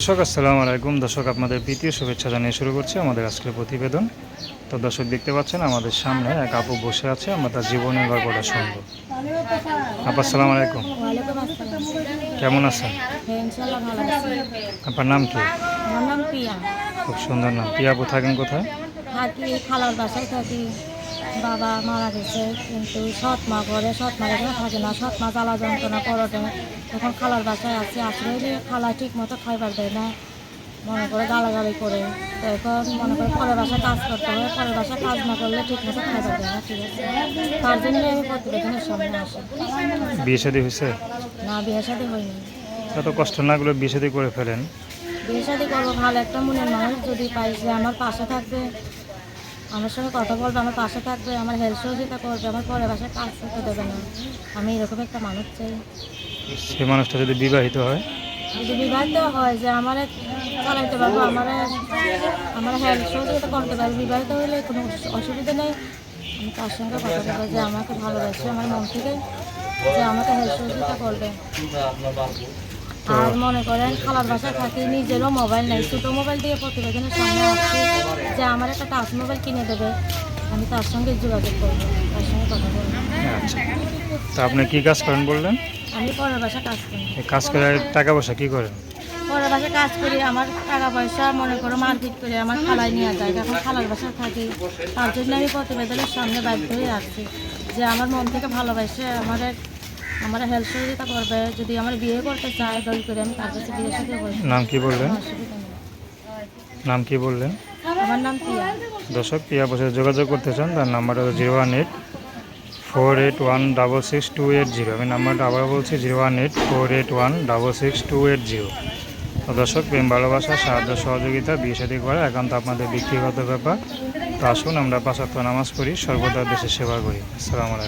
দর্শক আসসালামু আলাইকুম। দর্শক আপনাদের প্রীতীয় শুভেচ্ছা জানিয়ে শুরু করছি আমাদের আজকের প্রতিবেদন। তো দর্শক দেখতে পাচ্ছেন আমাদের সামনে এক আপু বসে আছে আমরা তার জীবনের গল্পটা শুনব। আপা আসসালামু আলাইকুম। কেমন আছেন? আপনার নাম কি? খুব সুন্দর নাম। পিয়া আপু থাকেন কোথায়? থাকি খালার বাসায় থাকি। বাবা মারা গেছে কিন্তু সৎ মা করে সৎ মা এখানে থাকে না। সৎ মা জ্বালা যন্ত্রণা করতে তখন খালার বাসায় আছে আসলে যে খালা ঠিক মতো খাইবার দেয় না। মনে করে গালাগালি করে। তো এখন মনে করে পরের বাসায় কাজ করতে হবে পরের বাসায় কাজ না করলে ঠিক মতো খাইবার দেয় না ঠিক আছে? তার জন্য আমি প্রতিবেদনের সামনে আসি। বিয়ে শাদী হয়েছে? না বিয়ে সাথে হয়নি। এত কষ্ট না করলে বিয়ে শাদী করে ফেলেন? বিয়ে শাদি করব ভালো একটা মনের মানুষ যদি পাই যে আমার পাশে থাকবে। আমার সঙ্গে কথা বলবে আমার পাশে থাকবে আমার হেল্প সহযোগিতা করবে আমার পরে বাসায় কাজ করতে দেবে না। আমি এরকম একটা মানুষ চাই। সে মানুষটা যদি বিবাহিত হয়? যদি বিবাহিত হয় যে আমার চালাইতে পারব আমার আমার হেল্প সহযোগিতা করতে পারব বিবাহিত হলে কোনো অসুবিধা নেই। আমি তার সঙ্গে কথা বলব যে আমাকে ভালোবাসে আমার মন থেকে যে আমাকে হেল্প সহযোগিতা করবে। আর মনে করেন খালার বাসায় থাকি নিজেরও মোবাইল নেই। ছোটো মোবাইল দিয়ে প্রতিবেদনের সামনে আসছি যে আমার একটা টাচ মোবাইল কিনে দেবে। আমি তার সঙ্গে যোগাযোগ করব তার সঙ্গে কথা বলব। আচ্ছা। তা আপনি কি কাজ করেন বললেন? আমি পরের বাসায় কাজ করি। কাজ করে টাকা পয়সা কি করেন? পরের বাসায় কাজ করি আমার টাকা পয়সা মনে করো মার্কেট করে আমার খালায় নিয়ে যায়। এখন খালার বাসায় থাকি। তার জন্য আমি প্রতিবেদনের সামনে বাধ্য হয়ে আসছি যে আমার মন থেকে ভালোবাসে আমার আমার হেল্প সহযোগিতা করবে যদি আমার বিয়ে করতে চায় দই করে আমি তার কাছে বিয়ে সাথে নাম কি বললেন? নাম কি বললেন? আমার নাম পিয়া দর্শক পিয়া বসে যোগাযোগ করতে চান তার নাম্বারটা হলো zero one eight four eight one double six two eight zero আমি নাম্বারটা আবার বলছি zero one eight four eight one double six two eight zero তো দর্শক প্রেম ভালোবাসা সাহায্য সহযোগিতা বিয়ে সাথে করা একান্ত আপনাদের ব্যক্তিগত ব্যাপার। তো আসুন আমরা পাঁচাত্তর নামাজ পড়ি সর্বদা দেশের সেবা করি। আসসালামু আলাইকুম।